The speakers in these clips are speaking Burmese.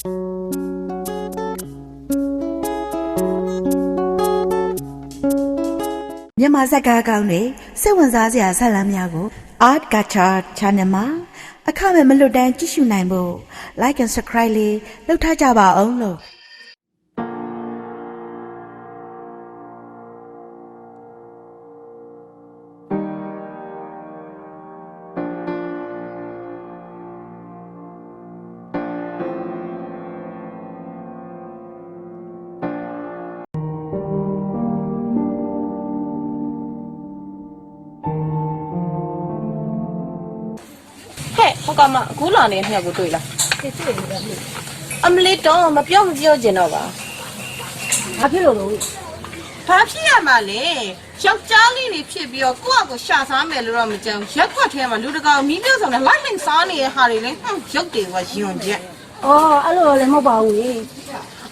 မြန်မာဇက်ကားကောင်းတွေစိတ်ဝင်စားစရာဇာတ်လမ်းများကို Art Gacha Channel မှာအခမဲ့မလွတ်တမ်းကြည့်ရှုနိုင်ဖို့ Like and Subscribe လေးလုပ်ထားကြပါအောင်လို့ ဟဲ့ဟိုကမအခုလာနေနှစ်ယောက်ကိုတွေ့လားတွေ့တွေ့နေတယ်အမလေးတော့မပြောမပြောကျင်တော့ပါဘာဖြစ်လို့လဲဘာဖြစ်ရမှာလဲယောက်ျားလေးတွေဖြစ်ပြီးတော့ကိုယ့်အကိုရှာစားမယ်လို့တော့မကြမ်းရက်ခွက်ထဲမှာလူတကောင်မီးပြုတ်ဆောင်နဲ့လိုက်လင်စားနေတဲ့ဟာတွေလဲဟွန်းရုပ်တွေကယွန်ချက်အော်အဲ့လိုလည်းမဟုတ်ပါဘူးလေ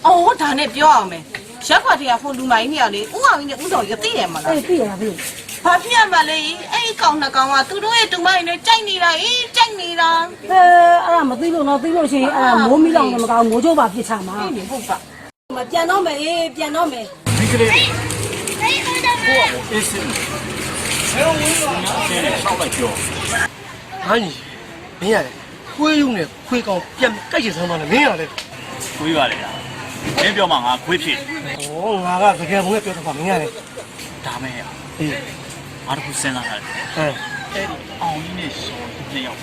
အော်ဒါနဲ့ပြောအောင်မယ်ရက်ခွက်ထဲကဟိုလူမိုင်းနေရလေဥအောင်ကြီးနဲ့ဥဆောင်ရသိတယ်မလားအေးသိရပါပြီ ဘာဖြစ်ရမှာလဲအဲ့ဒီကောင်နှစ်ကောင်ကသူတို့ရဲ့တူမိုင်းနဲ့ကြိုက်နေတာအေးကြိုက်နေတာအဲအဲ့ဒါမသိလို့တော့သိလို့ရှိရင်အဲ့ဒါမိုးမီလောင်တော့မကောင်းမိုးချိုးပါပြစ်ချမှာအေးနေဟုတ်ပါမပြန်တော့မယ်အေးပြန်တော့မယ်ဒီကလေးကိုအေးစင်းဆယ်ဝင်းကလည်းဆောက်လိုက်ပြောဟန်းကြီးမင်းရတယ်ခွေးယုံနဲ့ခွေးကောင်ပြန်ကြိုက်ချင်စမ်းပါနဲ့မင်းရတယ်ခွေးပါလေလားမင်းပြောမှငါခွေးဖြစ်ဩငါကတကယ်ဘုံနဲ့ပြောတော့ပါမင်းရတယ်ဒါမဲ့ရအေး ငါတို့စဉ်းစားရတယ်ဟမ်အဲ့ဒီအောင်ကြီးနဲ့စော်နှစ်ယောက်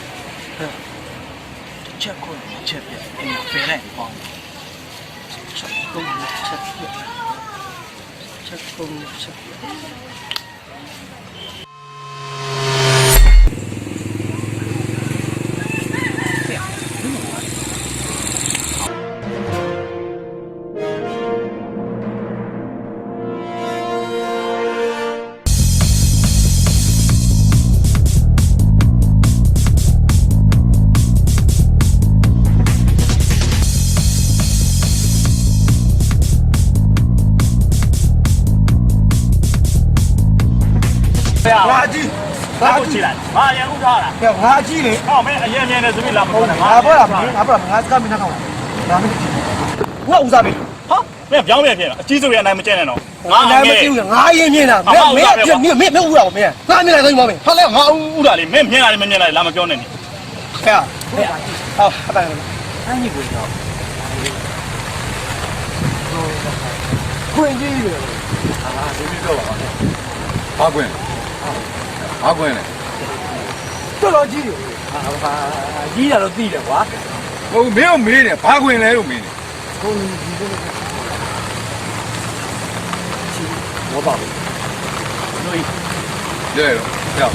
ချက်ခွေးချက်ပြအင်းဖယ်လိုက်ပေါင်းချက်ကုန်ချက်ပြချက်ကုန်ချက်ပြ ဘာငါကိုကြီးကြည့်လိုက်ငါရန်ဥထားတာကဲငါကြီးလေဟောမင်းအရင်မြင်နေသမိလားမဟုဟုတ်တ်နဲ့ငါပြောတာမင်းငါပြောတာငါစကားမင်းနှောက်လာငါမင်းကြီးငါဥစားပြီဟာမင်းပြောင်းပြန်ပြန်အကြီးစိုးရအနိုင်မကျဲနဲ့တော့ငါလည်းမကြည့်ဘူးငါရင်မြင်တာမင်းမင်းမင်းမင်းမင်းဥတာမင်းငါမြင်လိုက်သိမ်းပါမင်းဟာလဲငါဥတာလေးမင်းမြင်လာတယ်မမြင်လာတယ်လာမပြောနဲ့နေဟဲ့ဟဲ့ဟောအတိုင်းအန်ကြီးကိုတော့ခွင့်ကြီးလေဘာကွင်း ဘာခွင်းလဲတော်တော်ကြီးတယ်ဟာကြီးတာတော့သိတယ်ကွာဟိုမင်းကိုမေးတယ်ဘာခွင်းလဲလို့မေးတယ်ဟုတ်ပြီဒီလိုတော့ပါဘူးလို့ရဲရောက်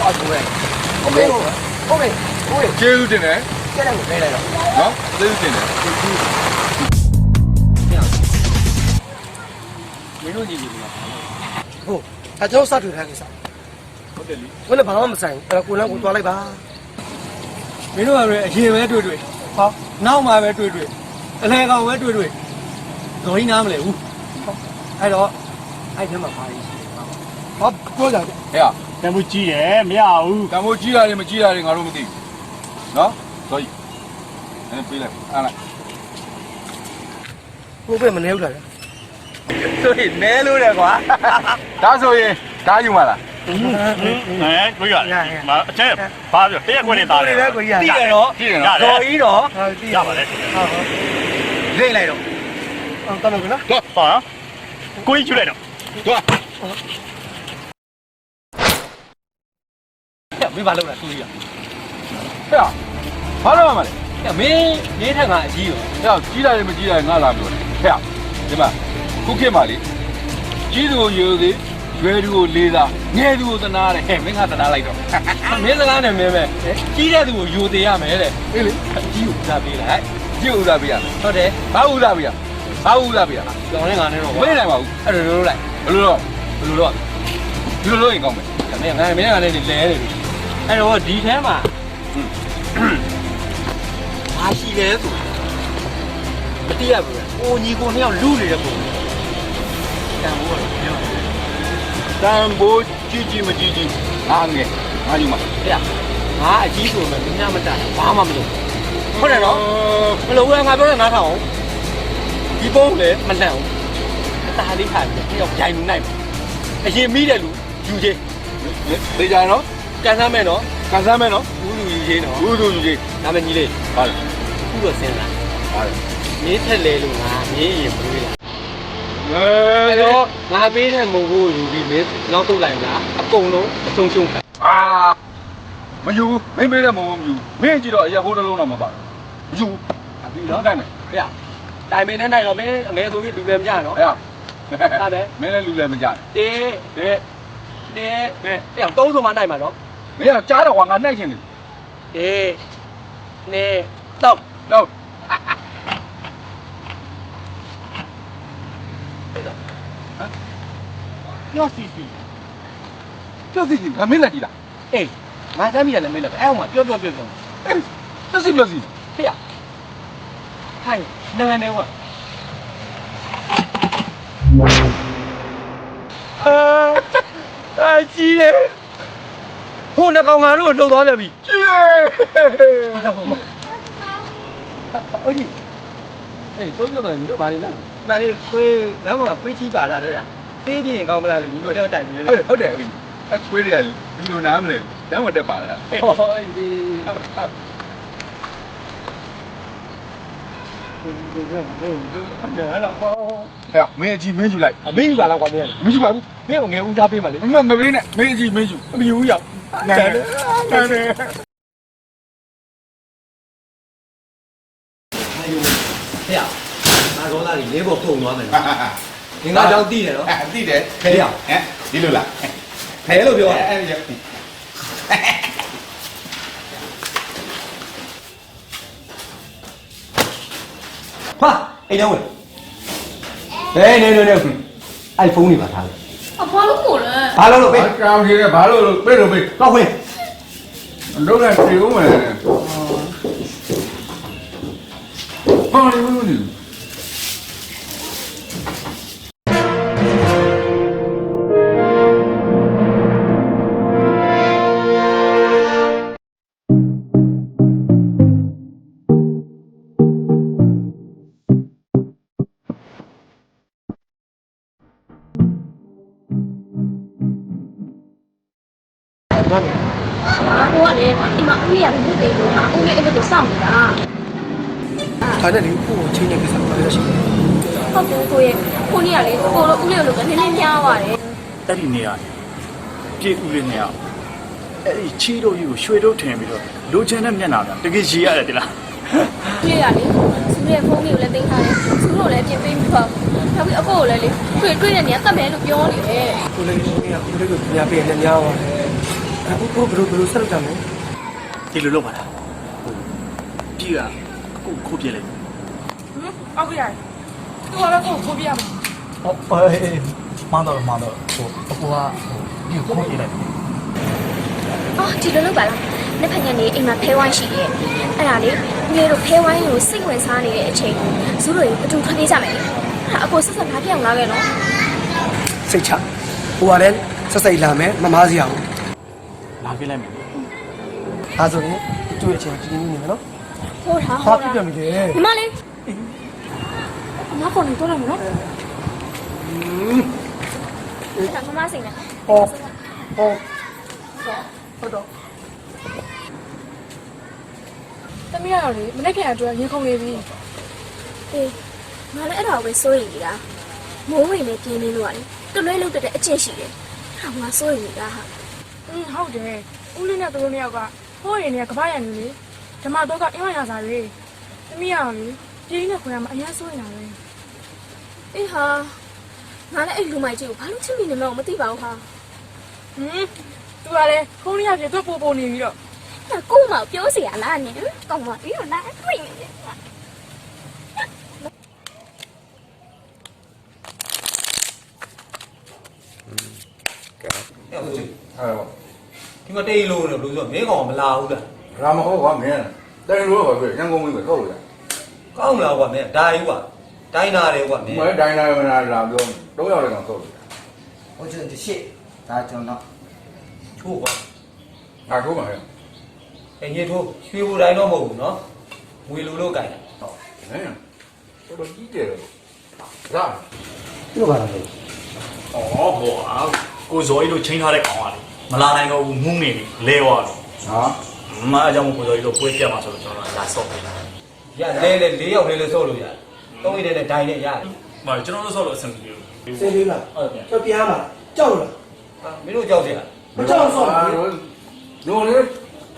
ပါဆိုရဲဟုတ်ကဲ့ဟုတ်ကဲ့ဟုတ်ကဲ့ကျေးဇူးတင်တယ်ကျန်တယ်ကိုမေးလိုက်တော့နော်ကျေးဇူးတင်တယ်မင်းတို့ညီညီကဟုတ်အကျောင်းစတူထားကိစ္စ ဟုတ်တယ်လीဘယ်နဲ့ဘာမှမဆိုင်အဲ့ကိုလန်းကိုတွားလိုက်ပါမင်းတို့ကလည်းအရင်ပဲတွေ့တွေ့ဟောနောက်မှပဲတွေ့တွေ့အလဲကောင်ပဲတွေ့တွေ့တော်ကြီးနားမလဲဘူးအဲ့တော့အဲ့ထဲမှာပါရီဟောပြောကြတယ်ဟဲ့တမှုကြီးတယ်မရဘူးကံမိုးကြီးရတယ်မကြီးရတယ်ငါတို့မသိဘူးနော်ဆိုကြီးအဲ့ပေးလိုက်အားလိုက်ဘိုးပဲမနေဘူးလားဗျာဆိုရင်နဲလို့တယ်ကွာဒါဆိုရင်ဒါယူမလား ဟဲ့ကိုရမအကျဲဘာပြောတရက်ခွက်နေသားတယ်လည်းကိုကြီးတိတယ်တော့ကြည့်ရရနော်တယ်တော်ကြီးတော့ဟာတီးရပါလေလိမ့်လိုက်တော့အောင်တော်လို့နော်တော့ပါကိုကြီးကျလိုက်တော့တော့မင်းဘာလုပ်လဲသူကြီးကဟဲ့ဘာလို့မလဲမင်းနေထက်ကအကြီးရောဟဲ့ကြီးရတယ်မကြီးရတယ်ငါလာပြောတယ်ဟဲ့ဒီမှာခုခေတ်မှာလေကြီးသူကိုယူသေး ရွယ်သူကိုလေးစားငယ်သူကိုသနာတယ်ဟဲ့မင်းကသနာလိုက်တော့မင်းစကားနဲ့မင်းပဲကြီးတဲ့သူကိုယူသေးရမယ်တဲ့အေးလေအကြီးကိုစားပေးလိုက်ကြီးဥစားပေးရဟုတ်တယ်ဘာဥစားပေးရဘာဥစားပေးရကြောင်နဲ့ငါနဲ့တော့မပေးနိုင်ပါဘူးအဲ့လိုလုပ်လိုက်ဘယ်လိုတော့ဘယ်လိုတော့ဒီလိုလုပ်ရင်ကောင်းမယ်မင်းငါမင်းကလည်းလဲနေပြီအဲ့တော့ဒီထဲမှာဘာရှိလဲဆိုမတိရဘူး။အိုညီကိုနှစ်ယောက်လူနေတဲ့ပုံ။တန်ဖို့ကတော့ပြောတယ် တန်ဖိုးကြီးကြီးမကြီးကြီးအားငယ်ငါယူမှာ။ဟဲ့။ငါအကြီးဆိုမှမင်းများမတတ်ဘာမှမလုပ်ဟုတ်တယ်နော်ဘယ်လိုလဲငါပြောတဲ့နားထောင်အောင်ဒီပုံးလည်းမလန့်အောင်အตาလေးခါပြီးတယောက်ကြိုင်လူနိုင်မယ်အရင်မိတယ်လူယူချင်းသိကြနော်ကန်ဆမ်းမယ်နော်ကန်ဆမ်းမယ်နော်ဘူးလူယူချင်းနော်ဘူးသူယူကြီးဒါမဲ့ကြီးလေးဟာလေခုတော့စဉ်းစားဟာလေမင်းထက်လေလို့ငါမင်းရင်ဘူးလား အဲအဲ့တော့ငါပေးတဲ့မုံကိုယူပြီးမင်းနောက်ထုတ်လိုက်လားအကုန်လုံးအဆုံးရှုံးခံအာမယူမင်းမေးတဲ့မုံမယူမင်းကြည့်တော့အရာဘိုးတစ်လုံးတော့မပါဘူးမယူအပြီးတော့တိုင်းမယ်ဖေ။တိုင်မင်းနဲ့နိုင်တော့မင်းအငယ်ဆိုပြီးလူလည်းမကြနော်ဟဲ့ဟုတ်တယ်မင်းလည်းလူလည်းမကြ။တေးတေးတေးတေးအဲ့တော့သုံးဆုံးမှနိုင်မှာနော်မင်းကကြားတော့ကွာငါနှိုက်ရှင်နေ။တေးနေတော့တော့ ပြောစီစီပြောစီစီငါမင်းလက်ကြည့်လားအေးငါတမ်းမိတယ်လည်းမေးလိုက်အဲ့ဟိုမှာပြောပြောပြောပြောပြောစီပြောစီဖေ။ဟိုင်းနိုင်ငံနေဝါအာအာကြီးလေဟိုနှကောင်ငါတို့လှုပ်သွားတယ်ပြီကျေးဟုတ်ကြီးအေးသုံးပြောတယ်ညီတို့ဘာလဲလားဒါလေးခွေးလမ်းမှာခွေးချီပါလာတဲ့ သေးပြင်းကောင်းမလားလို့ညီတို့တော့တိုင်နေလေဟုတ်တယ်အခွေးတွေကဒီလိုနားမလဲတမ်းမတက်ပါလားဟောဒီဟဲ့မင်းအကြည့်မင်းယူလိုက်အမေးပါလားကွာမင်းမယူပါဘူးမင်းကငယ်ဦးသားပေးပါလေမမပေးနဲ့မင်းအကြည့်မင်းယူမယူရောက်နားတယ်နားတယ်ဟဲ့ငါဒေါ်လာကြီးလေးပေါ်ကုန်သွားမယ် နော်ဒီငါကြောင့်တည်တယ်နော် အဲ့တိတယ်ခဲရဟမ်ဒီလိုလားဖဲလို့ပြောတာအဲ့ဒီဟာအိမ်တော့ဝင်ဘယ်နေနေနေအိုင်ဖုန်းနေပါထားတယ်အဖွားလို့မို့လဲဘာလို့လို့ပဲဘာကောင်းကြီးလဲဘာလို့လို့ပြေးလို့ပြေးတော့ဝင်လုံးနဲ့ပြေဦးမယ်ဘာလို့လို့ ဒီအဖိုးကလည်းဒီမှာဦးရဘူးတေးလို့ဦးလေးအဲ့လိုစောင့်နေတာဒါနဲ့လေကိုကိုချင်းနေကိစ္စပါလေရှိတယ်ဟုတ်တယ်ကိုရဲ့ကိုနေရလေကိုလိုဦးလေးလိုပဲနည်းနည်းများပါတယ်အဲ့ဒီနေရာပြည့်ဦးလေးနေရာအဲ့ဒီချီတို့ကြီးကိုရွှေတို့ထင်ပြီးတော့လိုချင်တဲ့မျက်နှာကတကယ်ရည်ရတယ်တိလားဦးလေးရလေစူးရဲ့ဖုန်းလေးကိုလည်းတင်ထားတယ်စူးလို့လည်းပြင်ပေးပြီးတော့နောက်ပြီးအကိုကိုလည်းလေတွေ့တွေ့တဲ့နေရာတတ်မယ်လို့ပြောနေတယ်ကိုလေးကိုကကိုလေးကိုညာပေးနေများပါတယ် အခုကိုဘယ်လိုဘယ်လိုဆက်လုပ်ကြမလဲဒီလိုလုပ်ပါလားဟိုပြီကကိုခိုးပြလိုက်ဟုတ်ကဲ့သူကလည်းကိုခိုးပြရမှာဟောအေးမတော်မတော်ဟိုအကူကဟိုဒီကိုခိုးပြလိုက်အော်ဒီလိုလုပ်ပါလားလက်ဖက်ညနေအိမ်မှာဖဲဝိုင်းရှိတယ်အဲ့ဒါလေဦးလေးတို့ဖဲဝိုင်းကိုစိတ်ဝင်စားနေတဲ့အချိန်ဇူးတို့အတူထွက်ပြေးကြမယ်လေဟာအကိုဆက်ဆက်ထားပြအောင်လာခဲ့နော်စိတ်ချဟိုကလည်းဆက်စိတ်လာမယ်မမားစီအောင် လာပြလိုက်မယ်ဒါဆိုရင်သူ့ရဲ့အချိန်ကြီးနေမယ်နော်ဟုတ်တာဟာဟုတ်ပြတာပြမိတယ်ညီမလေးအမခေါ်နေတော့တယ်နော်အဲ့ဒါမမစိတ်နဲ့ဟောဟောဟုတ်တော့တမီးရတော့လေမနေ့ကအတွက်ရင်ခုန်နေပြီအေးငါလည်းအဲ့ဒါကိုပဲစိုးရိမ်နေတာမိုးဝင်နေပြင်းနေလို့ရတယ်တလွဲလို့တဲ့အကျင့်ရှိတယ်ဟာငါစိုးရိမ်နေတာဟာ อืมဟုတ်တယ်ဦးလေးနဲ့သူတို့နှစ်ယောက်ကဟိုးရင်နဲ့ကပ္ပရံနေလေဓမ္မတော့ကအင်းဝရစာတွေတမီးရတော့လေပြင်းနဲ့ခွေရမှာအရင်စိုးနေတာပဲအေးဟာငါလည်းအဲ့လူမိုက်ကြီးကိုဘာလို့ချစ်မိနေမလဲမသိပါဘူးဟာဟမ်သူကလည်းဖုန်းရပြတော့ပို့ပို့နေပြီးတော့အဲ့ကို့မောင်ပြောစီရလားနင်ကောင်းပါပြီးတော့လားတွေ့နေတယ် ဒီ မတိတ်လို့တော့ဘလို့ဆိုမင်းကောင်မလာဘူးလားရာမဟုတ်ကွာမင်းတိုင်လို့ပါပဲရန်ကုန်မင်းပဲထုတ်လို့ရကောင်းလားကွာမင်းဒါယူကွာတိုင်းနာတယ်ကွာမင်းမင်းဒိုင်နာရနာလာပြောတော့ရောက်တယ်ကောင်ထုတ်လို့ရဟုတ်ကျွန်တော်ရှေ့ဒါကျွန်တော်ထိုးကွာငါထိုးမှာရအင်းကြီးထိုးရွှေဘူတိုင်းတော့မဟုတ်ဘူးနော်ငွေလိုလို့ကြိုက်တာဟုတ်ဟဲ့တော်တော်ကြီးတယ်ရာဘယ်လိုကလာလဲအော်ဘောကိုဇော်ကြီးတို့ချိန်ထားတဲ့ကောင်ပါလေ မလာနိုင်တော့ဘူးငုံနေပြီလဲသွားတော့ဟာမအားကြောင့်ကိုဇော်ကြီးတို့ပွဲပြတ်မှာဆိုတော့ကျွန်တော်လာဆော့ပေးတာရလဲလဲ၄ယောက်လဲလဲစော့လို့ရတယ်သုံးရတဲ့နဲ့ဒိုင်နဲ့ရတယ်မကျွန်တော်တို့ဆော့လို့အဆင်ပြေဘူးစေးလေးလားဟုတ်ကဲ့ပြပြားမှာကြောက်လားဟာမင်းတို့ကြောက်စရာမကြောက်ဆော့ဘူးနော်လေ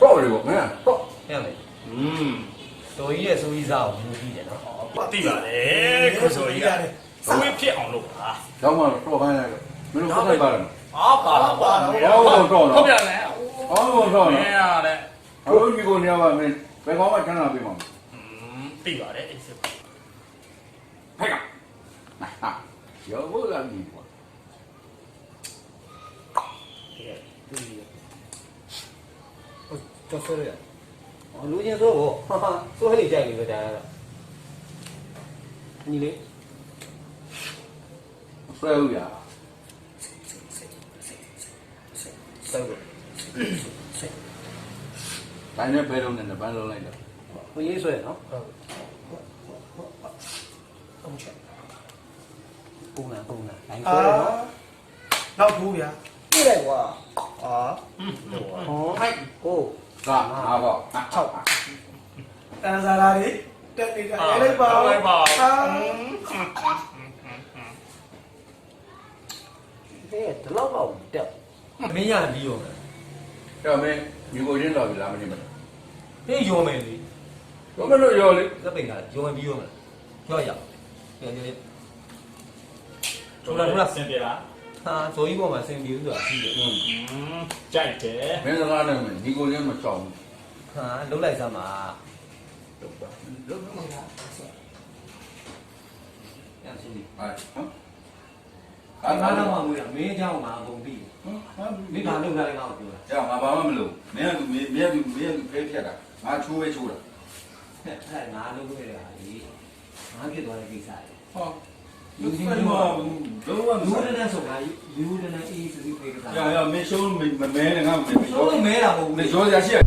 တော့လေပေါ့မင်းတော့ဟဲ့မယ်อืมတော်ကြီးရဲ့စိုးကြီးစားကိုယူပြီးတယ်နော်တိပါတယ်ကိုဇော်ကြီးကဆွေးဖြစ်အောင်လုပ်ပါတော့မှတော့ခိုင်းလိုက်မင်းတို့ဖတ်လိုက်ပါလား အာပါပါပါရောတော့တော့ဟုတ်ပြန်လဲအော်တော့တော့မင်းရတယ်အခုဒီကိုနေရာမှာမင်းဘယ်ကောင်မှချမ်းသာပေးမှာอืมတိပါတယ်အဲ့စစ်ဟဲ့ကဟာရောဘုရားကြီးကွာကြောက်ဆွဲရအော်လူချင်းဆိုတော့ဟာဟာစိုးဟဲ့နေကြိုက်နေပဲဒါကတော့ညီလေးဆွဲဦးရ စောက်လို့တိုင်းနဲ့ဘယ်လုံးနဲ့ဘယ်လုံးလိုက်တော့ကိုရေးဆွဲနော်အောင်ချက်ပုံနာပုံနာနိုင်အာဆွဲနော်နောက်ဘူးဗျာပြည့်လိုက်ကွာအာဟောဟိုက်ကိုသာငါပေါ့6တန်စာလာတွေတက်နေတာရေးလိုက်ပါအာတဲ့ဒီလောက်တော့တက် မင်းရပြီးရောမယ်တော့မင်းဒီကိုရင်းတော်ပြီလားမင်းမလားဟေးရောမယ်လေတော့မလို့ရောလေသက်ပိန်ကရောမယ်ပြီးရောမယ်ရောရရောရောရတို့လည်းဆင်ပြေလားဟာဇိုးကြီးပေါ်မှာဆင်ပြေဆိုတာရှိတယ်อืมကြိုက်တယ်မင်းစကားနဲ့မင်းဒီကိုရင်းမချောင်းဘူးဟာလုံးလိုက်စမ်းပါလုံးမလားရရှိပြီဟာဟမ် အာငါတော့မှမွေးတာမင်းအကြောင်းမှာအကုန်ပြီးမိဘာလုံးလိုက်ငါ့ကိုပြောကြောင်ငါဘာမှမလုပ်မင်းကမင်းမင်းမင်းဖေးဖြတ်တာငါချိုးပဲချိုးတာတာအဲ့ငါလုံးခဲ့တာလေငါဖြစ်သွားတဲ့ကိစ္စလေဟောလူကြီးမလုံးဝလူရတဲ့ဆိုတာလူရတဲ့အေးစီစီပြေကစားရရမင်းရှုံးမမဲနဲ့ငါမင်းဆိုလို့မဲတာမဟုတ်မဘူးင်းရောရရှိရ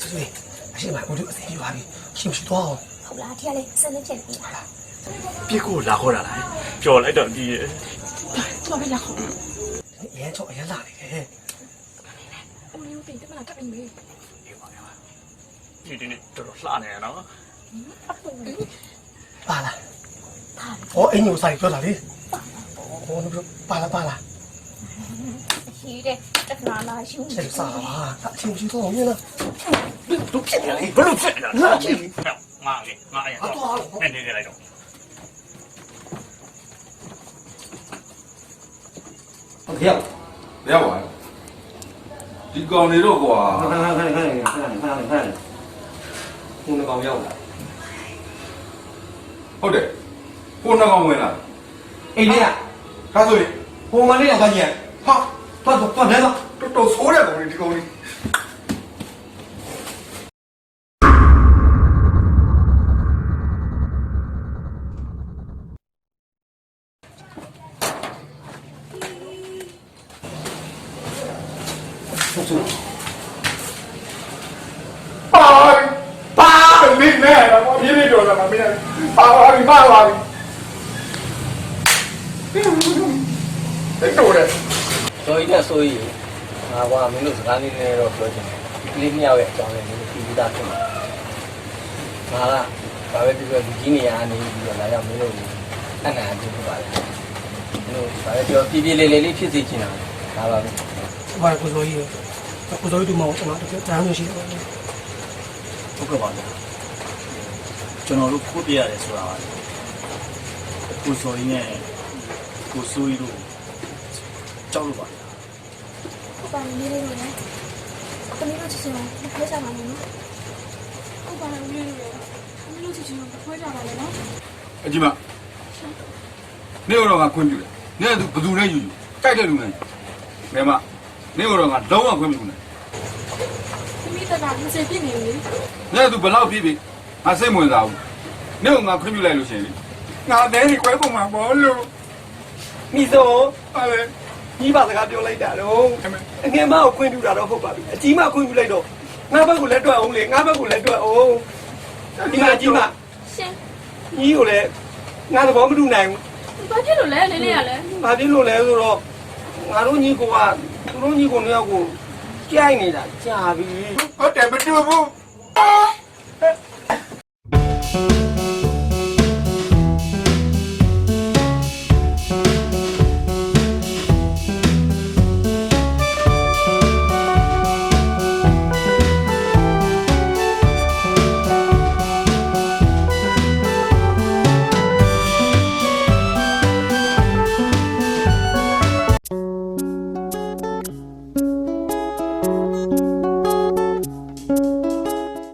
ဆွေးအရှိမဘုဒ္ဓအသိပြ ပါပြီရှင်ရှိတော့ဟုတ်လားဒီကလေးစနေချက်ပြီလားပြစ်ကိုလာခေါ်တာလားကြော်လိုက်တော့ဒီတော်ပြီလားခေါ်ရဲချောအရလာနေတယ်ဦးလေးဦးတင်တမလားတက်ပြီမေးဒီဒီနေ့တော်တော်လှနေရနော်ပါလားဟောအင်းညိုဆိုင်ပြောတာလေဟောပါလားပါလား ရေးတဲ့တက္ကနာလာရှုံးနေတယ်စာအချင်းချင်းတော့မြင်လားတို့ဖြစ်နေလေဘလို့ဖြစ်နေတာလားချင်းငါလေငါအရင်တော့နေနေလိုက်တော့ဟုတ်ကဲ့ရပါပါဒီကောင်နေတော့ကွာခဏခဏခဏခဏခဏခဏခဏခုနကောင်ရောက်လာဟုတ်တယ်ခုနကောင်ဝင်လာအိမ်ထဲကဒါဆိုရင် ဟိုမလေးတော့ကြီးဟာတော့တော့တော့လဲတော့တော်တော်ဆိုးတဲ့ကောင်လေးဒီကောင်လေးပါပါမင်းနဲ့တော့ပြင်းပြတော်တာမင်းပါပါပြီပါပါပြီ တော်တယ်ဆိုရင်ဆိုရင်ငါကမင်းတို့စကားလေးနည်းတော့ပြောချင်တယ်ကလေးမြောက်ရဲ့အကြောင်းလေးမင်းတို့ပြီးသားဖြစ်မှာငါကဘာပဲပြောပြောဒီကြီးနေရနေပြီးတော့လာရောက်မင်းတို့အနာအကျိုးဖြစ်ပါလေမင်းတို့ဘာပဲပြောပြပြလေးလေးလေးဖြစ်စေချင်တာဒါပါပဲဘာကိုစိုးကြီးကိုစိုးကြီးတို့မဟုတ်တော့တကယ်တမ်းလို့ရှိတယ်ဟုတ်ကဲ့ပါဗျာကျွန်တော်တို့ခိုးပြရတယ်ဆိုတာပါကိုစော်ကြီးနဲ့ကိုစိုးကြီးတို့ ကြောက်လို့ပါဟုတ်ပါနေလေးလို့လေတမီးတို့ချစ်ချင်တယ်ခွဲကြပါမယ်နော်ဟုတ်ပါနေလေးလို့တမီးတို့ချစ်ချင်တယ်ခွဲကြပါမယ်နော်အကြီးမနေတော့ငါခွင့်ပြုတယ်နေကဘယ်သူနဲ့ယူယူကြိုက်တဲ့လူနဲ့ဘယ်မှာနေတော့ငါလုံးဝခွင့်ပြုတယ်တမီးတက်ကမစေပြစ်နေဘူးလေညသူဘယ်လောက်ဖြစ်ဖြစ်ငါစိတ်ဝင်စားဘူးနေ့ကငါခွင့်ပြုလိုက်လို့ရှင်လေငါတဲဒီကွဲပုံမှာဘောလို့မိစောဟာလေ ကြီးပါစကားပြောလိုက်တာတော့အငယ်မကိုခွင့်ပြုတာတော့ဟုတ်ပါပြီအကြီးမခွင့်ပြုလိုက်တော့ငါဘက်ကိုလည်းတွက်အောင်လေငါဘက်ကိုလည်းတွက်အောင်ဒီမှာကြီးမရှင်ကြီးကိုလည်းငါသဘောမတူနိုင်ဘူးဘာဖြစ်လို့လဲလေးလေးရလဲဘာဖြစ်လို့လဲဆိုတော့ငါတို့ညီကိုကသူတို့ညီကိုနှစ်ယောက်ကိုကြိုက်နေတာကြာပြီဟုတ်တယ်မတူဘူး